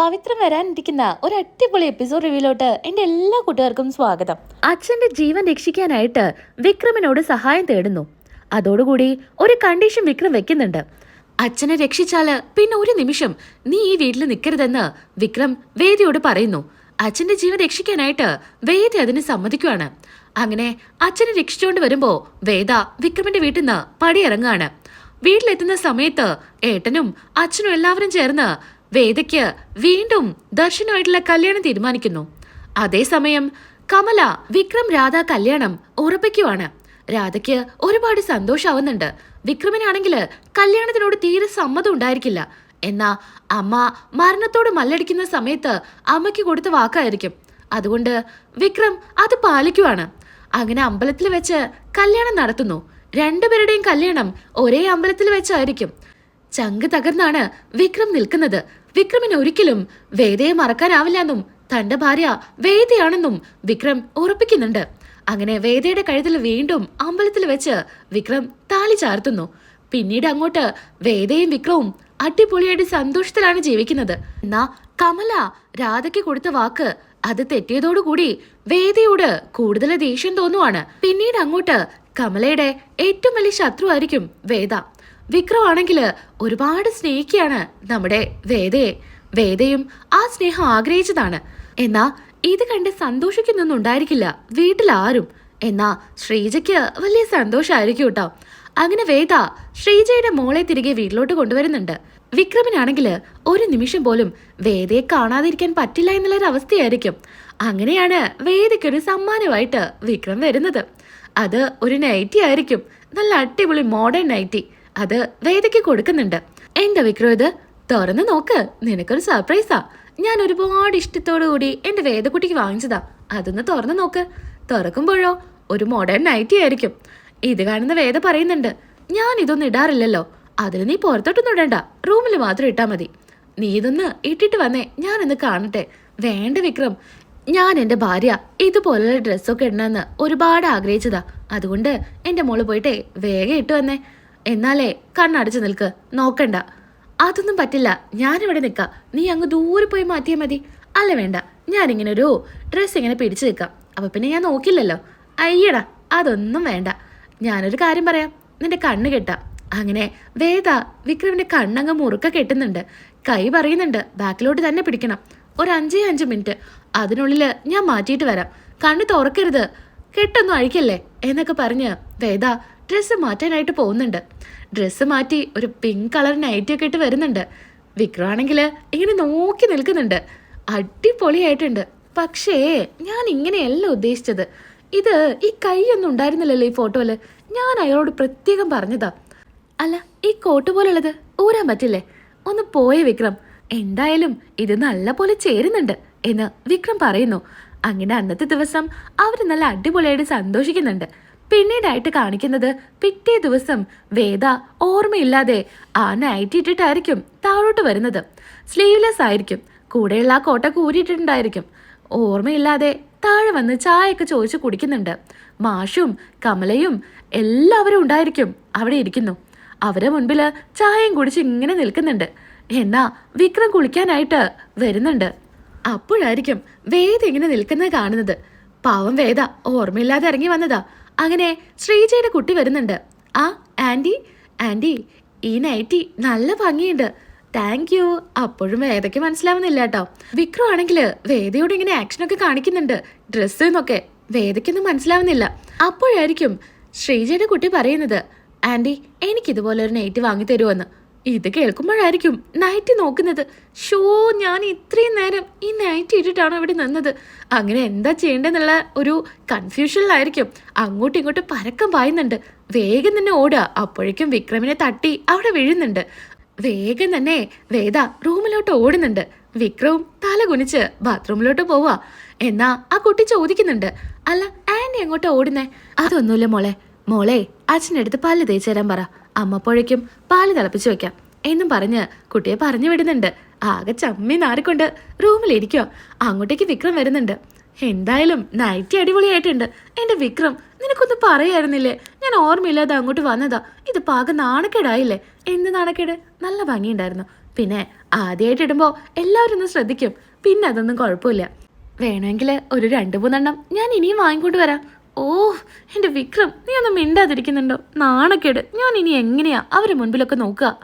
പവിത്രം വരാനിരിക്കുന്ന ഒരു അടിപൊളി എപ്പിസോഡ് റിവ്യൂലോട്ട് എന്റെ എല്ലാ കൂട്ടുകാർക്കും സ്വാഗതം. അച്ഛന്റെ ജീവൻ രക്ഷിക്കാനായിട്ട് വിക്രമിനോട് സഹായം തേടുന്നു. അതോടുകൂടി ഒരു കണ്ടീഷൻ വിക്രം വെക്കുന്നുണ്ട്. അച്ഛനെ രക്ഷിച്ചാൽ പിന്നെ ഒരു നിമിഷം നീ ഈ വീട്ടിൽ നിൽക്കരുതെന്ന് വിക്രം വേദിയോട് പറയുന്നു. അച്ഛന്റെ ജീവൻ രക്ഷിക്കാനായിട്ട് വേദ അതിന് സമ്മതിക്കുകയാണ് അങ്ങനെ അച്ഛനെ രക്ഷിച്ചുകൊണ്ട് വരുമ്പോ വേദ വിക്രമിന്റെ വീട്ടിൽ നിന്ന് പടിയിറങ്ങാണ് വീട്ടിലെത്തുന്ന സമയത്ത് ഏട്ടനും അച്ഛനും എല്ലാവരും ചേർന്ന് വേദയ്ക്ക് വീണ്ടും ദർശനമായിട്ടുള്ള കല്യാണം തീരുമാനിക്കുന്നു. അതേസമയം കമല വിക്രം രാധ കല്യാണം ഉറപ്പിക്കുവാണ്. രാധയ്ക്ക് ഒരുപാട് സന്തോഷാവുന്നുണ്ട്. വിക്രമിനാണെങ്കിൽ കല്യാണത്തിനോട് തീരെ സമ്മതം ഉണ്ടായിരിക്കില്ല. എന്നാ അമ്മ മരണത്തോട് മല്ലടിക്കുന്ന സമയത്ത് അമ്മയ്ക്ക് കൊടുത്ത വാക്കായിരിക്കും. അതുകൊണ്ട് വിക്രം അത് പാലിക്കുവാണ്. അങ്ങനെ അമ്പലത്തിൽ വെച്ച് കല്യാണം നടത്തുന്നു. രണ്ടുപേരുടെയും കല്യാണം ഒരേ അമ്പലത്തിൽ വെച്ചായിരിക്കും. ചങ്ക് തകർന്നാണ് വിക്രം നിൽക്കുന്നത്. വിക്രമിന് ഒരിക്കലും വേദയെ മറക്കാനാവില്ലെന്നും തന്റെ ഭാര്യ വേദയാണെന്നും വിക്രം ഉറപ്പിക്കുന്നുണ്ട്. അങ്ങനെ വേദയുടെ കഴുത്തിൽ വീണ്ടും അമ്പലത്തിൽ വെച്ച് വിക്രം താലി ചാർത്തുന്നു. പിന്നീട് അങ്ങോട്ട് വേദയും വിക്രവും അടിപൊളിയായിട്ട് സന്തോഷത്തിലാണ് ജീവിക്കുന്നത്. എന്നാ കമല രാധയ്ക്ക് കൊടുത്ത വാക്ക് അത് തെറ്റിയതോടുകൂടി വേദയോട് കൂടുതൽ ദേഷ്യം തോന്നുവാണ്. പിന്നീട് അങ്ങോട്ട് കമലയുടെ ഏറ്റവും വലിയ ശത്രുവായിരിക്കും വേദ. വിക്രം ആണെങ്കിൽ ഒരുപാട് സ്നേഹിക്കുകയാണ് നമ്മുടെ വേദയെ. വേദയും ആ സ്നേഹം ആഗ്രഹിച്ചതാണ്. എന്നാ ഇത് കണ്ട് സന്തോഷിക്കുന്നൊന്നും ഉണ്ടായിരിക്കില്ല വീട്ടിലാരും. എന്നാ ശ്രീജയ്ക്ക് വലിയ സന്തോഷമായിരിക്കും കേട്ടോ. അങ്ങനെ വേദ ശ്രീജയുടെ മോളെ തിരികെ വീട്ടിലോട്ട് കൊണ്ടുവരുന്നുണ്ട്. വിക്രമിനാണെങ്കിൽ ഒരു നിമിഷം പോലും വേദയെ കാണാതിരിക്കാൻ പറ്റില്ല എന്നുള്ളൊരു അവസ്ഥയായിരിക്കും അങ്ങനെയാണ് വേദയ്ക്കൊരു സമ്മാനമായിട്ട് വിക്രം വരുന്നത്. അത് ഒരു നൈറ്റി ആയിരിക്കും. നല്ല അടിപൊളി മോഡേൺ നൈറ്റി. അത് വേദയ്ക്ക് കൊടുക്കുന്നുണ്ട്. എന്താ വിക്രോ ഇത്? തുറന്ന് നോക്ക്. നിനക്കൊരു സർപ്രൈസാ ഞാൻ ഒരുപാട് ഇഷ്ടത്തോടു കൂടി എന്റെ വേദക്കുട്ടിക്ക് വാങ്ങിച്ചതാ. അതൊന്ന് തുറന്ന് നോക്ക്. തുറക്കുമ്പോഴോ ഒരു മോഡേൺ നൈറ്റി ആയിരിക്കും. ഇത് കാണുന്ന വേദ പറയുന്നുണ്ട് ഞാൻ ഇതൊന്നും ഇടാറില്ലല്ലോ. അതിന് നീ പുറത്തോട്ടൊന്നും ഇടണ്ട. റൂമിൽ മാത്രം ഇട്ടാ മതി. നീ ഇതൊന്ന് ഇട്ടിട്ട് വന്നേ. ഞാനൊന്ന് കാണട്ടെ. വേണ്ട വിക്രം. ഞാൻ എന്റെ ഭാര്യ ഇതുപോലുള്ള ഡ്രസ്സൊക്കെ ഇടണമെന്ന് ഒരുപാട് ആഗ്രഹിച്ചതാ. അതുകൊണ്ട് എന്റെ മോൾ പോയിട്ടേ വേഗം ഇട്ട് വന്നേ. എന്നാലേ കണ്ണടച്ചു നിൽക്ക്. നോക്കണ്ട. അതൊന്നും പറ്റില്ല. ഞാനിവിടെ നിൽക്കാം. നീ അങ്ങ് ദൂരെ പോയി മാറ്റിയാൽ മതി. അല്ല വേണ്ട. ഞാനിങ്ങനെ ഒരു ഡ്രസ്സ് ഇങ്ങനെ പിടിച്ചു നിൽക്കാം. അപ്പൊ പിന്നെ ഞാൻ നോക്കില്ലല്ലോ അയ്യടാ അതൊന്നും വേണ്ട. ഞാനൊരു കാര്യം പറയാം. നിന്റെ കണ്ണ് കെട്ടാ. അങ്ങനെ വേദ വിക്രമിന്റെ കണ്ണങ്ങ് മുറുക്ക കെട്ടുന്നുണ്ട്. കൈ പറയുന്നുണ്ട്. ബാക്കിലോട്ട് തന്നെ പിടിക്കണം. ഒരു അഞ്ചേ അഞ്ച് മിനിറ്റ്. അതിനുള്ളിൽ ഞാൻ മാറ്റിയിട്ട് വരാം. കണ്ണ് തുറക്കരുത്. കെട്ടൊന്നും അഴിക്കല്ലേ? എന്നൊക്കെ പറഞ്ഞ് വേദ ഡ്രസ്സ് മാറ്റാനായിട്ട് പോകുന്നുണ്ട്. ഡ്രസ്സ് മാറ്റി ഒരു പിങ്ക് കളർ നൈറ്റി ഒക്കെ ഇട്ട് വരുന്നുണ്ട്. വിക്രമാണെങ്കിൽ ഇങ്ങനെ നോക്കി നിൽക്കുന്നുണ്ട്. അടിപൊളിയായിട്ടുണ്ട്. പക്ഷേ ഞാൻ ഇങ്ങനെയല്ല ഉദ്ദേശിച്ചത്. ഇത് ഈ കൈയൊന്നും ഉണ്ടായിരുന്നില്ലല്ലോ ഈ ഫോട്ടോയിൽ ഞാൻ അയാളോട് പ്രത്യേകം പറഞ്ഞതാ. അല്ല ഈ കോട്ട് പോലുള്ളത് ഊരാൻ പറ്റില്ലേ? ഒന്ന് പോയേ വിക്രം. എന്തായാലും ഇത് നല്ല പോലെ ചേരുന്നുണ്ട് എന്ന് വിക്രം പറയുന്നു. അങ്ങനെ അന്നത്തെ ദിവസം അവർ നല്ല അടിപൊളിയായിട്ട് സന്തോഷിക്കുന്നുണ്ട്. പിന്നീടായിട്ട് കാണിക്കുന്നത് പിറ്റേ ദിവസം വേദ ഓർമ്മയില്ലാതെ ആ നൈറ്റ് താഴോട്ട് വരുന്നത്. സ്ലീവ്ലെസ് ആയിരിക്കും. കൂടെയുള്ള ആ കോട്ട കൂരിയിട്ടുണ്ടായിരിക്കും ഓർമ്മയില്ലാതെ താഴെ വന്ന് ചായയൊക്കെ ചോദിച്ച് കുടിക്കുന്നുണ്ട്. മാഷും കമലയും എല്ലാവരും ഉണ്ടായിരിക്കും അവിടെ ഇരിക്കുന്നു. അവരെ മുൻപിൽ ചായയും കുടിച്ച് ഇങ്ങനെ നിൽക്കുന്നുണ്ട്. എന്നാ വിക്രം കുളിക്കാനായിട്ട് വരുന്നുണ്ട്. അപ്പോഴായിരിക്കും വേദ ഇങ്ങനെ നിൽക്കുന്നത് കാണുന്നത്. പാവം വേദ ഓർമ്മയില്ലാതെ ഇറങ്ങി വന്നതാ. അങ്ങനെ ശ്രീജയുടെ കുട്ടി വരുന്നുണ്ട്. ആ ആന്റി ആന്റി ഈ നൈറ്റി നല്ല ഭംഗിയുണ്ട്. Thank you. അപ്പോഴും വേദയ്ക്ക് മനസ്സിലാവുന്നില്ല കേട്ടോ വിക്രം ആണെങ്കിൽ വേദയോട് ഇങ്ങനെ ആക്ഷനൊക്കെ കാണിക്കുന്നുണ്ട്. ഡ്രസ്സ് എന്നൊക്കെ. വേദയ്ക്കൊന്നും മനസ്സിലാവുന്നില്ല. അപ്പോഴായിരിക്കും ശ്രീജയുടെ കുട്ടി പറയുന്നത് ആന്റി എനിക്കിതുപോലെ ഒരു നൈറ്റ് വാങ്ങി തരുമെന്ന് ഇത് കേൾക്കുമ്പോഴായിരിക്കും നൈറ്റ് നോക്കുന്നത്. ഷോ ഞാൻ ഇത്രയും നേരം ഈ നൈറ്റ് ഇട്ടിട്ടാണ് ഇവിടെ നിന്നത്? അങ്ങനെ എന്താ ചെയ്യേണ്ടതെന്നുള്ള ഒരു കൺഫ്യൂഷനിലായിരിക്കും അങ്ങോട്ടും ഇങ്ങോട്ടും പരക്കം പായുന്നുണ്ട്. വേഗം തന്നെ ഓടുക. അപ്പോഴേക്കും വിക്രമിനെ തട്ടി അവിടെ വീഴുന്നുണ്ട്. വേഗം തന്നെ വേദ റൂമിലോട്ട് ഓടുന്നുണ്ട്. വിക്രവും തല കുനിച്ച് ബാത്റൂമിലോട്ട് പോവാ എന്നാ ആ കുട്ടി ചോദിക്കുന്നുണ്ട്. അല്ല ആന്റി എങ്ങോട്ടാ ഓടുന്നേ? അതൊന്നുമില്ല മോളെ. മോളെ അച്ഛനടുത്ത് പല്ല് തേച്ചു തരാൻ പറ. അമ്മപ്പോഴേക്കും പാൽ തിളപ്പിച്ചു വെക്കാം. എന്നും പറഞ്ഞ് കുട്ടിയെ പറഞ്ഞു വിടുന്നുണ്ട്. ആകെ ചമ്മി നാറിക്കൊണ്ട് റൂമിലിരിക്കോ അങ്ങോട്ടേക്ക് വിക്രം വരുന്നുണ്ട്. എന്തായാലും നൈറ്റി അടിപൊളിയായിട്ടുണ്ട്. എന്റെ വിക്രം നിനക്കൊന്ന് പറയായിരുന്നില്ലേ? ഞാൻ ഓർമ്മയില്ലാതെ അങ്ങോട്ട് വന്നതാ. ഇത് പാകം നാണക്കേടായില്ലേ? എന്ത് നാണക്കേട്? നല്ല ഭംഗിയുണ്ടായിരുന്നു. പിന്നെ ആദ്യമായിട്ട് ഇടുമ്പോൾ എല്ലാവരും ഒന്ന് ശ്രദ്ധിക്കും. പിന്നെ അതൊന്നും കുഴപ്പമില്ല. വേണമെങ്കിൽ ഒരു രണ്ട് മൂന്നെണ്ണം ഞാൻ ഇനിയും വാങ്ങിക്കൊണ്ട് വരാം. ഓ എന്റെ വിക്രം നീ ഒന്നും മിണ്ടാതിരിക്കുന്നുണ്ടോ? നാണക്കേട്. ഞാൻ ഇനി എങ്ങനെയാ അവരുടെ മുൻപിലൊക്കെ നോക്കുക?